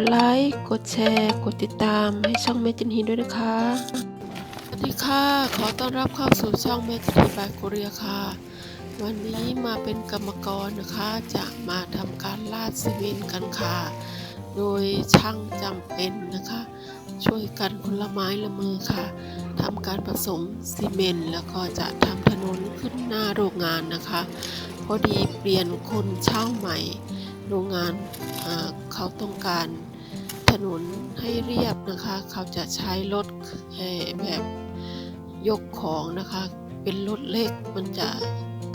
ดไลค์ กดแชร์ กดติดตามให้ช่องเมจินฮีด้วยนะคะ สวัสดีค่ะ ขอต้อนรับเข้าสู่ช่องเมจินฮีบายโคเรียค่ะ วันนี้มาเป็นกรรมกรนะคะ จะมาทำการลาดซีเมนต์กันค่ะ โดยช่างจำเป็นนะคะ ช่วยกันคนละไม้ละมือค่ะทำการผสมซีเมนต์แล้วก็จะทำถนนขึ้นหน้าโรงงานนะคะ พอดีเปลี่ยนคนเช่าใหม่ โรงงานเขาต้องการถนนให้เรียบนะคะ เขาจะใช้รถแบบยกของนะคะ เป็นรถเล็กมันจะ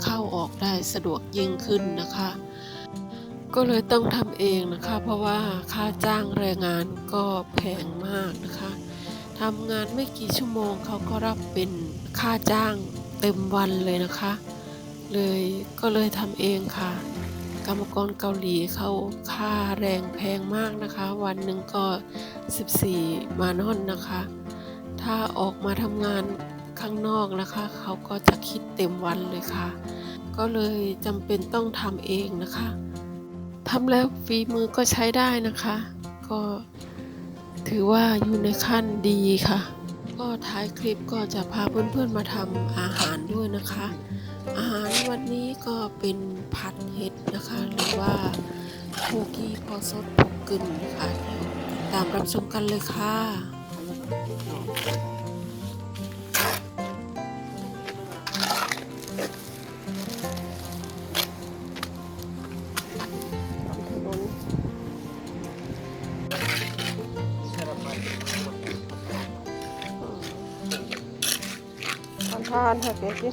เข้าออกได้สะดวกยิ่งขึ้นนะคะ ก็เลยต้องทำเองนะคะ เพราะว่าค่าจ้างแรงงานก็แพงมากนะคะทำงานไม่กี่ชั่วโมงเขาก็รับเป็นค่าจ้างเต็มวันเลยนะคะ เลยก็เลยทำเองค่ะ รรมกรเกาหลีเขาค่าแรงแพงมากนะคะ วันหนึ่งก็ 14 มานอนนะคะ ถ้าออกมาทำงานข้างนอกนะคะ เขาก็จะคิดเต็มวันเลยค่ะ ก็เลยจำเป็นต้องทำเองนะคะทำแล้วฝีมือก็ใช้ได้นะคะ ก็ถือว่าอยู่ในขั้นดีค่ะ ก็ท้ายคลิปก็จะพาเพื่อนๆมาทำอาหารด้วยนะคะ อาหารวันนี้ก็เป็นผัดเห็ดนะคะ หรือว่าโคกีพอซดผกกึ่นนะคะเดี๋ยวติดตามรับชมกันเลยค่ะ ทานทานค่ะเก๊กบุ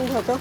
ญเถ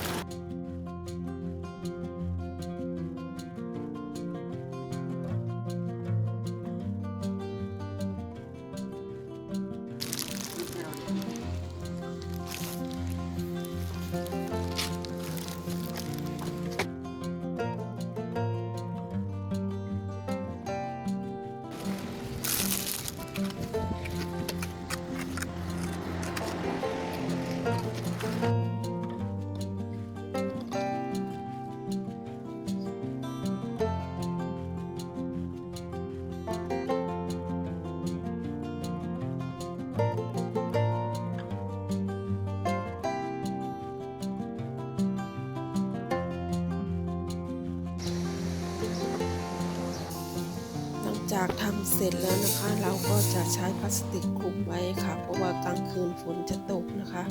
จาหลังจากทำเสร็จแล้วนะคะ เราก็จะใช้พลาสติกคลุมไว้ค่ะ เพราะว่ากลางคืนฝนจะตกนะคะ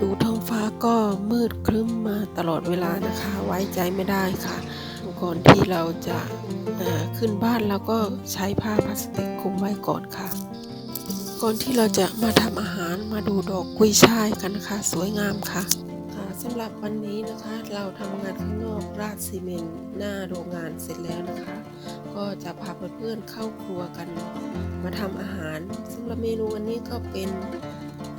ดูท้องฟ้าก็มืดครึ้มมาตลอดเวลานะคะ ไว้ใจไม่ได้ค่ะ ก่อนที่เราจะขึ้นบ้านเราก็ใช้ผ้าพลาสติกคลุมไว้ก่อนค่ะ ก่อนที่เราจะมาทำอาหารมาดูดอกกุยช่ายกันนะคะ สวยงามค่ะ สำหรับวันนี้นะคะเราทำงานข้างนอกราดซีเมนต์หน้าโรงงานเสร็จแล้วนะคะ ก็จะพาเพื่อนๆเข้าครัวกัน มาทำอาหารสำหรับเมนูวันนี้ก็เป็น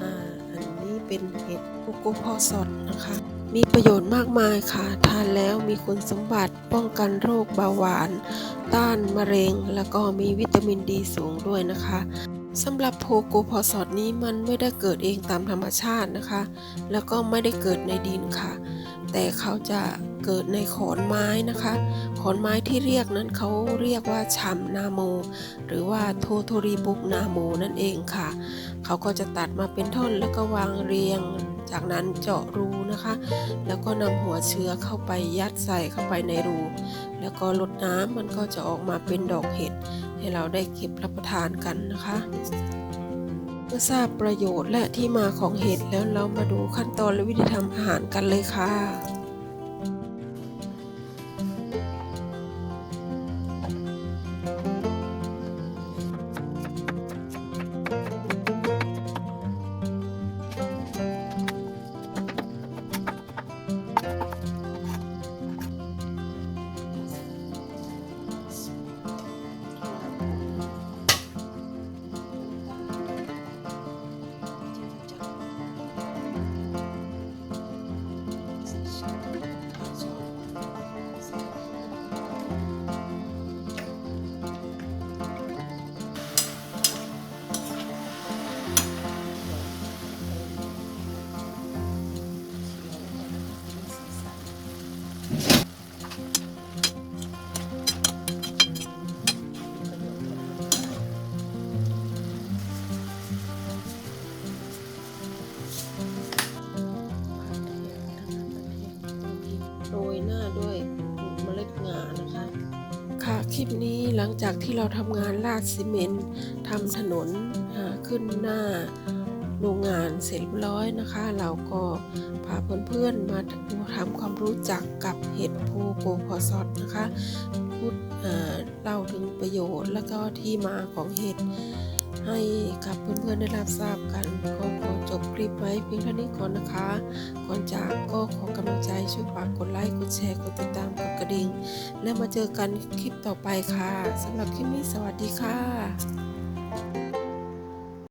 อ,อันนี้เป็นเห็ดโกโก้พอสดนะคะ มีประโยชน์มากมายค่ะ ทานแล้วมีคุณสมบัติป้องกันโรคเบาหวาน ต้านมะเร็ง แล้วก็มีวิตามินดีสูงด้วยนะคะ สำหรับโพโกพอสอดนี้มันไม่ได้เกิดเองตามธรรมชาตินะคะ แล้วก็ไม่ได้เกิดในดินค่ะ แต่เขาจะเกิดในขอนไม้นะคะ ขอนไม้ที่เรียกนั้นเขาเรียกว่าชัมนาโม หรือว่าโทโทริบุกนาโมนั่นเองค่ะ เขาก็จะตัดมาเป็นท่อนแล้วก็วางเรียง จากนั้นเจาะรูนะคะ แล้วก็นำหัวเชื้อเข้าไปยัดใส่เข้าไปในรู แล้วก็ลดน้ำมันก็จะออกมาเป็นดอกเห็ด ให้เราได้เก็บรับประทานกันนะคะเมื่อทราบประโยชน์และที่มาของเห็ดแล้วเรามาดูขั้นตอนและวิธีทำอาหารกันเลยค่ะ หน้าด้วยเมล็ดงานะคะ ค่ะคลิปนี้หลังจากที่เราทำงานลาดซีเมนต์ทำถนนขึ้นหน้าโรงงานเสร็จเรียบร้อยนะคะ เราก็พาเพื่อนๆมาทำความรู้จักกับเห็ดโพโกพอซอดนะคะพูดเล่าถึงประโยชน์แล้วก็ที่มาของเห็ดให้กับเพื่อนๆได้รับทราบกันก็ จบคลิปไว้เพียงเท่านี้ก่อนนะคะ ก่อนจากก็ขอกำลังใจช่วยฝากกดไลค์ กดแชร์ กดติดตาม กดกระดิ่ง แล้วมาเจอกันคลิปต่อไปค่ะสำหรับคลิปนี้สวัสดีค่ะ